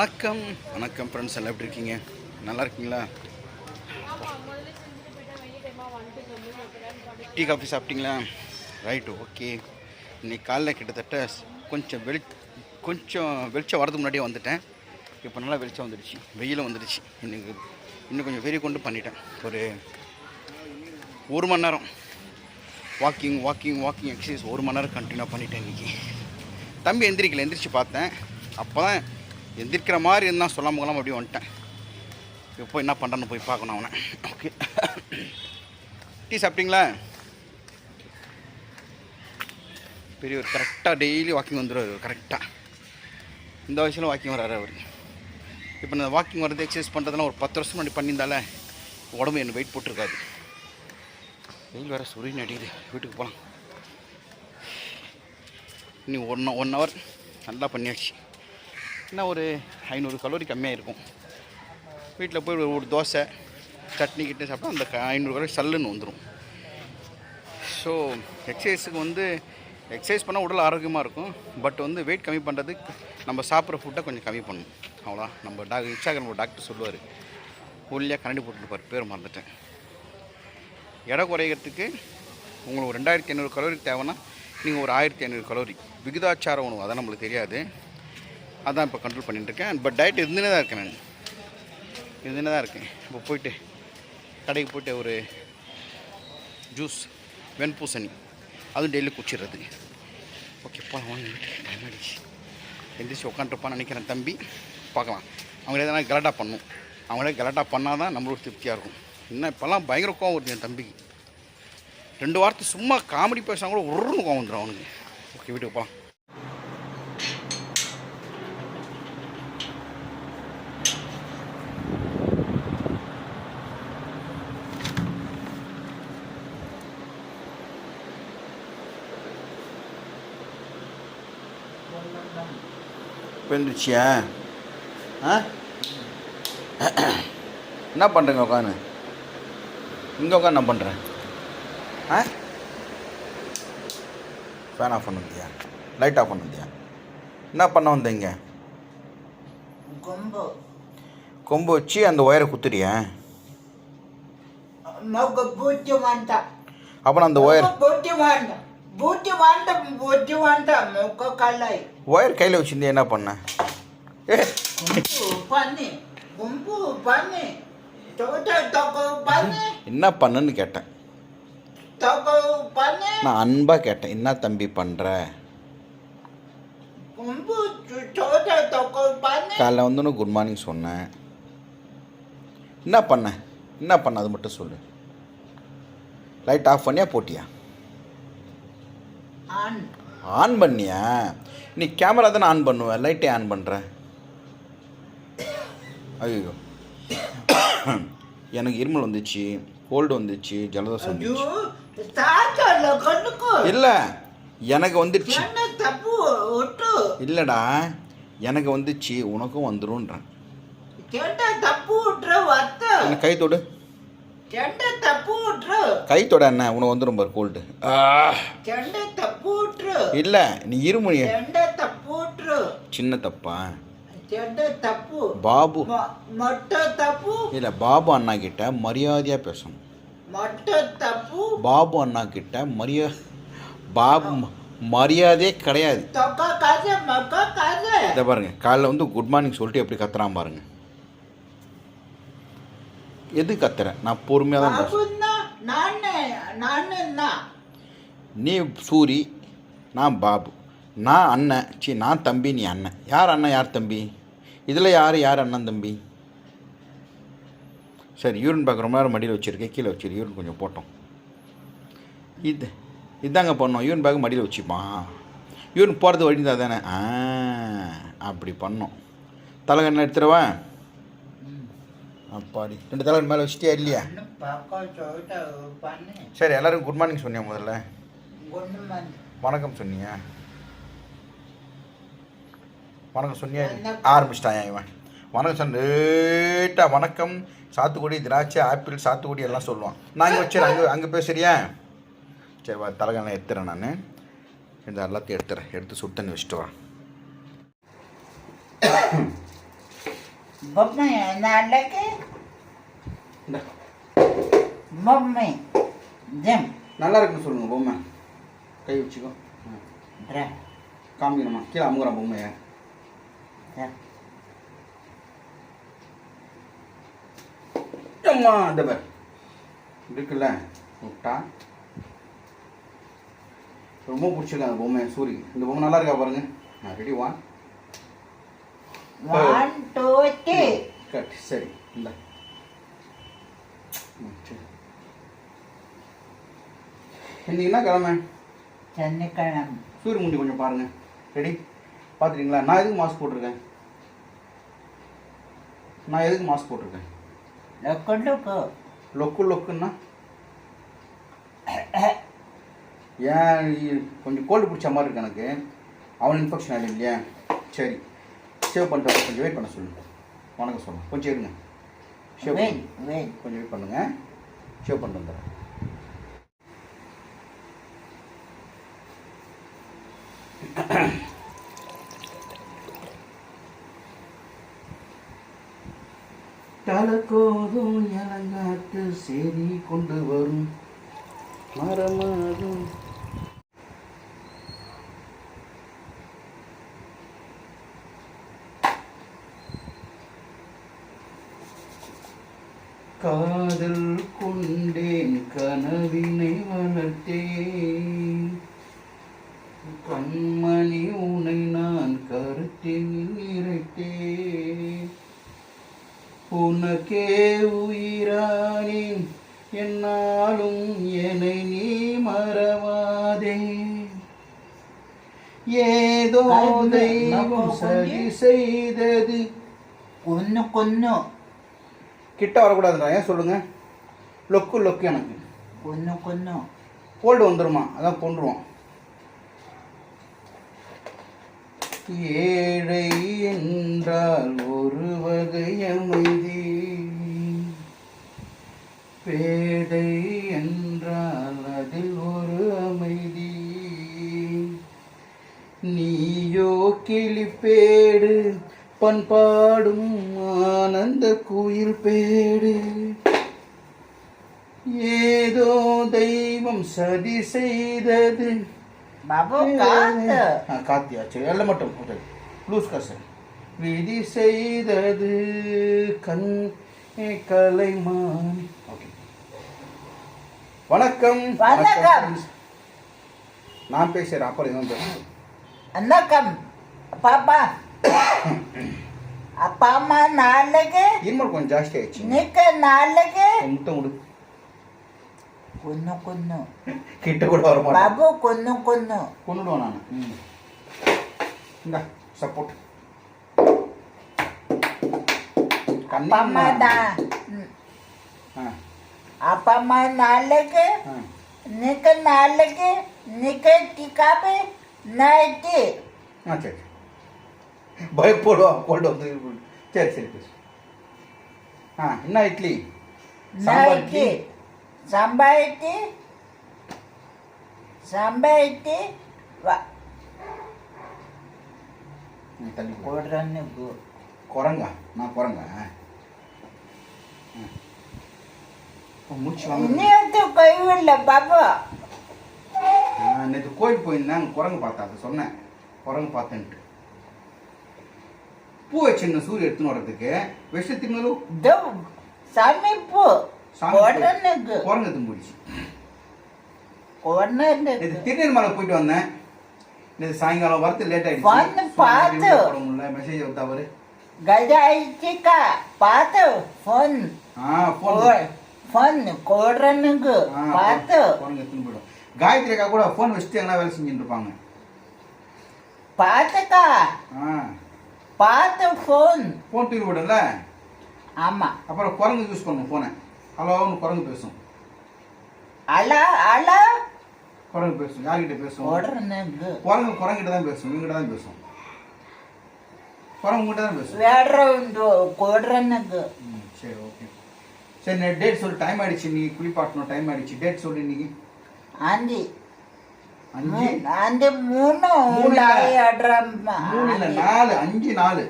வணக்கம். வணக்கம் ஃப்ரெண்ட்ஸ் எல்லாம் எப்படி இருக்கீங்க? நல்லா இருக்கீங்களா? டீ காஃபி சாப்பிட்டீங்களா? ரைட்டு ஓகே இன்னைக்கு காலைல கிட்டத்தட்ட கொஞ்சம் வெளி கொஞ்சம் வெளிச்சம் வரதுக்கு முன்னாடியே வந்துட்டேன். இப்போ நல்லா வெளிச்சம் வந்துடுச்சு. வெயிலும் வந்துடுச்சு. இன்னைக்கு இன்னும் கொஞ்சம் வெறி கொண்டு பண்ணிட்டேன். ஒரு ஒரு மணி நேரம். வாக்கிங் வாக்கிங் வாக்கிங் எக்ஸசைஸ் ஒரு மணி நேரம் கண்டினியூ பண்ணிட்டேன் இன்றைக்கி தம்பி எந்திரிக்கல. எந்திரிச்சு பார்த்தேன். அப்போ தான் எந்திரிக்கிற மாதிரி இருந்தால் சொல்லாமல் கொள்ளாம அப்படியே வந்துட்டேன். இப்போ என்ன பண்ணுறேன்னு போய் பார்க்கணும் அவனை. ஓகே டீ சாப்பிட்டீங்களா? பெரியவர் கரெக்டாக டெய்லி வாக்கிங் வந்துடுவார் கரெக்டாக இந்த வயசில் வாக்கிங் வராரு அவர். இப்போ நான் வாக்கிங் வரது எக்ஸசைஸ் பண்ணுறதுலாம் ஒரு பத்து வருஷம் முன்னாடி பண்ணியிருந்தால உடம்பு என்ன வெயிட் போட்டிருக்காது. வெயில் வேறு சுரின்னு அடிக்குது. வீட்டுக்கு போகலாம் இன்னும் ஒன் ஒன் ஹவர் நல்லா பண்ணியாச்சு. என்ன ஒரு ஐநூறு கலோரி கம்மியாக இருக்கும். வீட்டில் போய் ஒரு- ஒரு தோசை சட்னி கிட்ட சாப்பிட்டா அந்த ஐநூறு கலோரி சல்லுன்னு வந்துடும் ஸோ எக்ஸசைஸுக்கு வந்து எக்ஸசைஸ் பண்ணால் உடல் ஆரோக்கியமாக இருக்கும். பட் வந்து வெயிட் கம்மி பண்ணுறதுக்கு நம்ம சாப்பிட்ற ஃபுட்டை கொஞ்சம் கம்மி பண்ணணும். அவ்வளோ நம்ம டாக் இன்ஸ்டாகிராம் டாக்டர் சொல்லுவார். ஒல்லியாக கரண்டி போட்டுருப்பார் பேர் மறந்துட்டேன். எடை குறைகிறதுக்கு உங்களுக்கு ஒரு ரெண்டாயிரத்தி ஐநூறு கலோரி தேவைன்னா நீங்கள் ஒரு ஆயிரத்தி ஐநூறு கலோரி. விகிதாச்சார உணவு அதான் நம்மளுக்கு தெரியாது. அதான் இப்போ கண்ட்ரோல் பண்ணிட்டுருக்கேன். பட் டயட் இருந்துனே தான் இருக்கேன் நான். இருந்துனே தான் இருக்கேன். இப்போ போயிட்டு கடைக்கு போயிட்டு ஒரு ஜூஸ் வெண்பூசணி அதுவும் டெய்லி குச்சிடுறது ஓகே போகலாம் வாங்க டைம் ஆயிடுச்சு. எந்திரிச்சு உட்காந்துருப்பான்னு நினைக்கிறேன் தம்பி. பார்க்கலாம். அவங்களே எதனா கலாட்டா பண்ணும். அவங்களே கலாட்டா பண்ணால் தான் நம்மளுக்கு திருப்தியாக இருக்கும். இன்னும் இப்போல்லாம் பயங்கர கோவம் வருது என் தம்பிக்கு. ரெண்டு வாரத்துக்கு சும்மா காமெடி பேசினா கூட உருன்னு கோவம் வந்துடும் அவனுக்கு. ஓகே வீட்டுக்கு போகலாம் விழுந்துச்சியா ஆ? என்ன பண்ணுறேங்க உட்காந்து இங்கே உட்காந்து என்ன பண்ணுறேன் ஆ? ஃபேன் ஆஃப் பண்ண லைட் ஆஃப் பண்ண என்ன பண்ண வந்தீங்க? கொம்பு. கொம்பு வச்சு அந்த ஒயரை குத்துறியா? அப்புறம் அந்த ஒயர் பூட்டி வாண்ட. பூட்டி வாண்ட பூட்டி வாண்ட. மூக்க கல்லாய் ஒயர் கையில் వచ్చింది என்ன పన్న என்ன பண்ணுன்னு கேட்டேன். நான் அன்பாக கேட்டேன் என்ன தம்பி பண்ற? காலைல வந்து குட் மார்னிங் சொன்னேன். என்ன பண்ண? என்ன பண்ண? அது மட்டும் சொல்லு. லைட் ஆஃப் பண்ணியா போட்டியா? ஆன் பண்ணியா? நீ கேமரா தானே ஆன் பண்ணுவேன் லைட்டை ஆன் பண்ணுறேன் ஐயோ எனக்கு இருமல் வந்துச்சு கோல்டு வந்துச்சு ஜலதோஷம் இல்லை எனக்கு வந்துடுச்சு. இல்லைடா எனக்கு வந்துச்சு உனக்கும் வந்துடும்ன்றேன் கை தொடு. கை தொட என்ன உனக்கு வந்துடும் பாரு கோல்டு இல்ல நீ இருமணி சின்ன தப்பா? பாபு. இல்ல பாபு அண்ணா கிட்ட மரியாதையா பேசணும். பாபு அண்ணா கிட்ட மரியா பாபு மரியாதையே கிடையாது. இதை பாருங்க காலைல வந்து குட் மார்னிங் சொல்லிட்டு எப்படி கத்துறான் பாருங்க. எது கத்துறேன்? நான் பொறுமையாக தான் பேசுறேன். நீ சூரி நான் பாபு. நான் அண்ணன். சி நான் தம்பி நீ அண்ணன். யார் அண்ணன் யார் தம்பி? இதில் யார் யார் அண்ணன் தம்பி? சரி யூரின் பேக் ரொம்ப நேரம் மடியில் வச்சுருக்கேன் கீழே வச்சிரு. யூரின் கொஞ்சம் போட்டோம். இது இதாங்க பண்ணோம். யூரின் பேக் மடியில் வச்சுப்பான் யூரின் போகிறது வழி தான் தானே ஆ அப்படி பண்ணோம். தலைகண்ணை எடுத்துருவா அப்பாடி. ரெண்டு தலைகன் மேலே வச்சுட்டியா இல்லையா? சரி எல்லாரும் குட் மார்னிங் சொன்னியா முதல்ல? வணக்கம் சொன்னியா? வணக்கம் சொன்னியா ஆரம்பிச்சிட்டாயா ஆரம்பிச்சிட்டான் இவன்? வணக்கம் சொன்னேட்டா வணக்கம். சாத்துக்குடி திராட்சை ஆப்பிள் சாத்துக்குடி எல்லாம் சொல்லுவான். நான் இங்கே அங்கே அங்கே பேசுறியா? சரி வா தலைகான எடுத்துறேன் நான். இந்த எல்லாத்தையும் எடுத்துறேன். எடுத்து சுட்டு தண்ணி வச்சுட்டு வரேன் நாளைக்கு இந்த. பொம்மை ஜம். நல்லா இருக்குன்னு சொல்லுங்க பொம்மை. கை வச்சுக்கோ. காமிக்கணுமா? கீழே அமுகுறான் பொம்மையை. அம்மா இந்த பேர். இருக்குல்ல? விட்டா ரொம்ப பிடிச்சிருக்கு அந்த பொம்மை சூரி. இந்த பொம்மை நல்லா இருக்கா பாருங்க. Ready one one two three cut சரி இந்த. இன்னைக்கு என்ன கிழமை? சனிக்கிழமை. சூரிய முண்டி கொஞ்சம் பாருங்க. ரெடி பார்த்துட்டீங்களா நான் எதுக்கு மாஸ்க் போட்டிருக்கேன்? நான் எதுக்கு மாஸ்க் போட்டிருக்கேன்? லொக்கு லொக்கு. லொக்கு லொக்குன்னா? ஏன் கொஞ்சம் கோல்டு பிடிச்ச மாதிரி இருக்கு எனக்கு. அவன் இன்ஃபெக்ஷன் ஆகிடும் இல்லையா? சரி. சேவ் பண்ணிட்டு கொஞ்சம் வெயிட் பண்ண சொல்லு வணக்கம் சொல்லு கொஞ்சம் இருங்க. வெயிட் கொஞ்சம் வெயிட் பண்ணுங்க. ஷேவ் பண்ணிட்டு வந்துடுறேன். தலக்கோதும் இளங்காட்டு செய்தி கொண்டு வரும். மரமாகும் காதல் கொண்டேன் கனவினை வளர்த்தேன். கண்மணி உனை நான் கருத்தில் நிறைத்தேன் உனக்கே உயிரானேன் என்னாலும் என்னை நீ மறவாதே. ஏதோ தெய்வம் சரி செய்தது. கொன்னு கொன்னு. கிட்ட வரக்கூடாதுடா. ஏன் சொல்லுங்க? லொக்கு லொக்கு எனக்கு. கொன்னு கொன்னு. கோல்டு வந்துருமா? அதான் கொண்டுருவோம் ஏழை என்றால் ஒரு வகை அமைதி. பேடை என்றால் அதில் ஒரு அமைதி. நீயோ கிளிப்பேடு பண்பாடும் ஆனந்த குயில் பேடு. ஏதோ தெய்வம் சதி செய்தது. பாபு காத்து. ஆ, காத்தியா சரி எல்லாம் மட்டும் ஓகே ப்ளூஸ் காசு விதி செய்தது கண் கலைமான் ஓகே வணக்கம். வணக்கம். நான் பேசுகிறேன் அப்புறம் இவன் பேசுகிறேன் வணக்கம். பாப்பா. அப்பா அம்மா நாளைக்கு இருமல் கொஞ்சம் ஜாஸ்தி ஆயிடுச்சு நிக்க நாளைக்கு முத்தம் விடு கொன்னு கொன்னு கிட்ட கூட வர மாட்டேன் பாபு கொன்னு கொன்னு கொண்டுடுவேன் நான் ம் இந்த சப்போர்ட் அப்பா அம்மா தான் ஆ அப்பா அம்மா நாளைக்கு ஆ நிக்க நாளைக்கு நிக்க டிக்காபி நைட்டு ஆ சரி பயப்படுவான் கோல்டு வந்து சரி சரி பேசு. ஆ என்ன இட்லி? சாம்பார் இட்லி. சாம்பார் இட்லி. சாம்பார் இட்லி. வா- தள்ளி. போடுறேன்னு குரங்கா? நான் குரங்கா? மூச்சு வாங்க. கைவில்ல பாபு. நேற்று கோயில் போயிருந்தேன் குரங்கு பார்த்தேன் சொன்னேன். குரங்கு பார்த்தேன்ட்டு. பூ வச்சிருந்த சூரிய எடுத்துன்னு வர்றதுக்கு விஷத்துக்கு மேலும் இதோ சாமி பூ போடுறேன்னு குரங்கு போயிடுச்சு. கொன்னு நேற்று திருநெல்மலை போயிட்டு வந்தேன். நேற்று சாயங்காலம் வரது லேட் ஆயிடுச்சு. வந்து பார்த்து. மெசேஜ் அவரு கஜாயிச்சிக்கா. பார்த்து. ஃபோன் ஆ ஃபோன் ஃபோன் கொடுறேன்னு பார்த்து. குரங்கு எடுத்துன்னு போயிடும். காயத்ரி அக்கா கூட ஃபோன் வச்சுட்டு எங்கன்னா வேலை செஞ்சுட்டு இருப்பாங்க. பார்த்துக்கா. ஆ. பார்த்து ஃபோன் ஃபோன் தூக்கி விடல ஆமா. அப்புறம் குரங்கு யூஸ் பண்ணும் ஃபோனை ஹலோன்னு குரங்கு பேசும். அல அல. குரங்கு பேசும். யார்கிட்ட பேசும்? குரங்கு குரங்கிட்ட தான் பேசும் இவங்கிட்ட தான் பேசும். குரங்கு உங்ககிட்ட தான் பேசும். ம், சரி ஓகே சரி டேட் சொல்லு டைம் ஆயிடுச்சு நீ குளிப்பாட்டணும் டைம் ஆயிடுச்சு. டேட் சொல்லு இன்னைக்கு. ஆண்டி மூணு இல்ல. ஆடுறம்மா மூணு இல்லை நாலு அஞ்சு நாலு.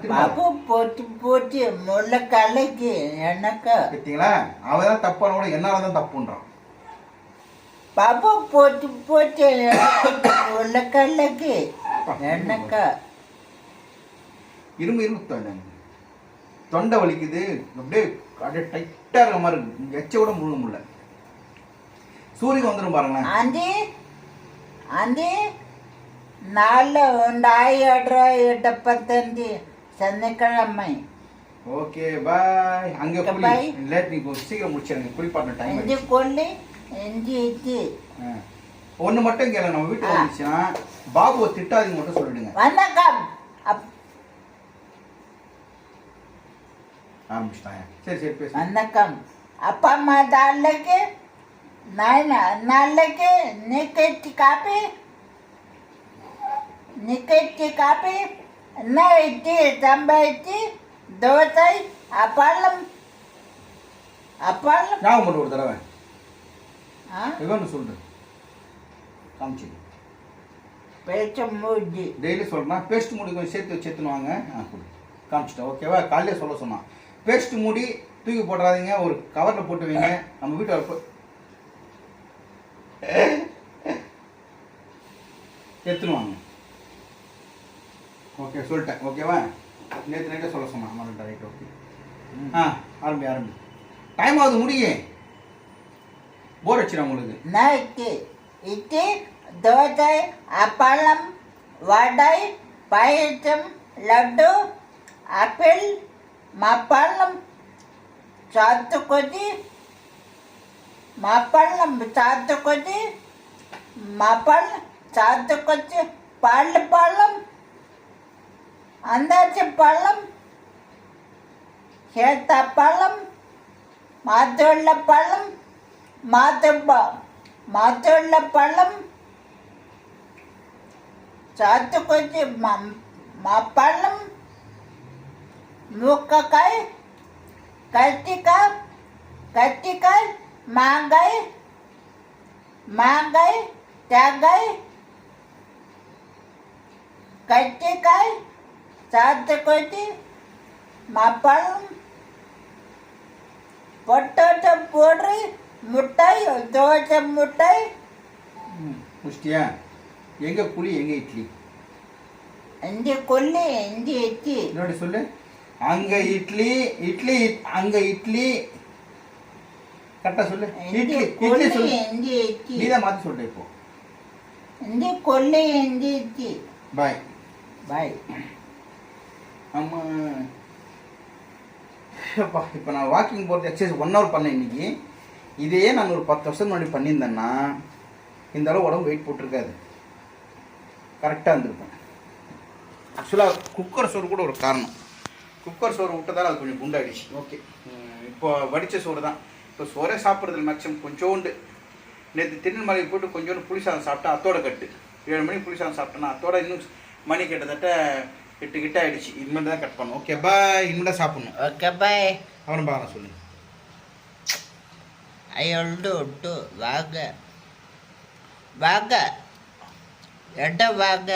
திரும்ப. பாபு போட்டு போட்டு முள்ள கலைக்கு எனக்கு. பார்த்தீங்களா அவன் தான் தப்பான கூட என்னால தான் தப்புன்றான். பாபு போட்டு போட்டு முள்ள கலைக்கு எனக்கு. இரும்பு இரும்பு தொண்டை. தொண்டை வலிக்குது. அப்படியே அப்படியே டைட்டாக இருக்கிற மாதிரி இருக்கு. எச்ச கூட முழுங்க முடியல சூரியன் வந்துடும் பாருங்களேன். ஆண்டி ஆண்டி நாளில் உண்டாயி எட்டப்பத்தஞ்சு சனிக்கிழமை. Okay bye. அங்கே bye. லேட் நீ சீக்கிரம் முடிச்சிருங்க. குளிப்பாட்டின டைம் இஞ்சி கொல்லி இஞ்சி இஞ்சி ஒன்று மட்டும் கேளு நம்ம வீட்டுக்கு. வந்துச்சுன்னா பாபுவை திட்டாதீங்க மட்டும் சொல்லிடுங்க. வணக்கம். ஆரம்பிச்சிட்டாங்க. சரி சரி பேசு வணக்கம். அப்பா அம்மா नाही நாளைக்கு नाल्ले காப்பி निकेतची कापी निकेतची कापी नाही ती तांबायची தோசை அப்பளம் அப்பாலம் ஞாபகம் ஒரு தடவை இவன் சொல்லு காமிச்சு பேச்ச மூடி டெய்லி சொல்லணும் பேஸ்ட் மூடி கொஞ்சம் சேர்த்து சேர்த்துனுவாங்க காமிச்சிட்டேன் ஓகேவா காலையிலே சொல்ல சொன்னான் பேஸ்ட் மூடி தூக்கி போடாதீங்க ஒரு கவரில் போட்டு வைங்க நம்ம வீட்டில் எடுத்துருவாங்க. ஓகே சொல்லிட்டேன். ஓகேவா நேற்று நைட்டே சொல்ல சொன்னேன் மறந்துட்டேன் ரைட் ஓகே ஆ ஆரம்பி ஆரம்பி. டைம் ஆகுது முடிய. போர் அடிச்சிடும் உங்களுக்கு. நைட்டு இட்லி தோசை அப்பளம் வடை பாயசம் லட்டு ஆப்பிள் மாப்பழம் சாத்துக்குடி சாத்து சாத்துக்குடி மாப்பழம் சாத்துக்குச்சி பல்லு பழம் அந்தாச்சி பழம் சேத்த பழம் மாத்துள்ள பழம் மாத்து மாத்துள்ள பழம் சாத்துக்குச்சி பழம் மூக்கக்காய் கத்திக்காய் கத்திக்காய் மாங்காய் மாங்காய் தேங்காய் கத்திரிக்காய் சாத்துக்குத்தி மப்பழம் பொட்டோட்டோ போடுறி முட்டை தோசை முட்டை. முஷ்டியா? எங்க குழி எங்க இட்லி? இந்த கொல்லி இந்த இட்லி? என்னோட சொல்லு. அங்க இட்லி இட்லி அங்க இட்லி. கரெக்டா சொல்லு. இட்லி இட்லி சொல்லு. இந்த இட்லி? நீதான் மாத்தி சொல்ற இப்போ. இந்த கொல்லி இந்த இட்லி? பாய். பாய் நம்ம இப்போ இப்போ நான் வாக்கிங் போகிறது எக்ஸசைஸ் ஒன் ஹவர் பண்ணேன் இன்னைக்கு. இதையே நான் ஒரு பத்து வருஷம் முன்னாடி பண்ணியிருந்தேன்னா இந்த அளவு உடம்பு வெயிட் போட்டிருக்காது. கரெக்டாக இருந்திருப்பேன் ஆக்சுவலாக குக்கர் சோறு கூட ஒரு காரணம். குக்கர் சோறு விட்டதால் அது கொஞ்சம் குண்டாயிடுச்சு. ஓகே இப்போ வடித்த சோறு தான். இப்போ சோறே சாப்பிட்றதுல மேக்ஸிமம் கொஞ்சோண்டு. நேற்று திருநெல்மலைக்கு போயிட்டு கொஞ்சோண்டு புளிசாதம் சாப்பிட்டா அத்தோட கட்டு. ஏழு மணிக்கு புளி சாதம் சாப்பிட்டேன்னா அத்தோட இன்னும் மணி கிட்டத்தட்ட எட்டு கிட்ட ஆயிடுச்சு. இனிமேல் தான் கட் பண்ணும் ஓகே பாய் இனிமேல் தான் சாப்பிடணும். ஓகே பாய் அப்புறம் பார்க்கலாம் சொல்லு ஐயொண்டு ஒட்டு வாங்க. வாங்க. எட வாங்க.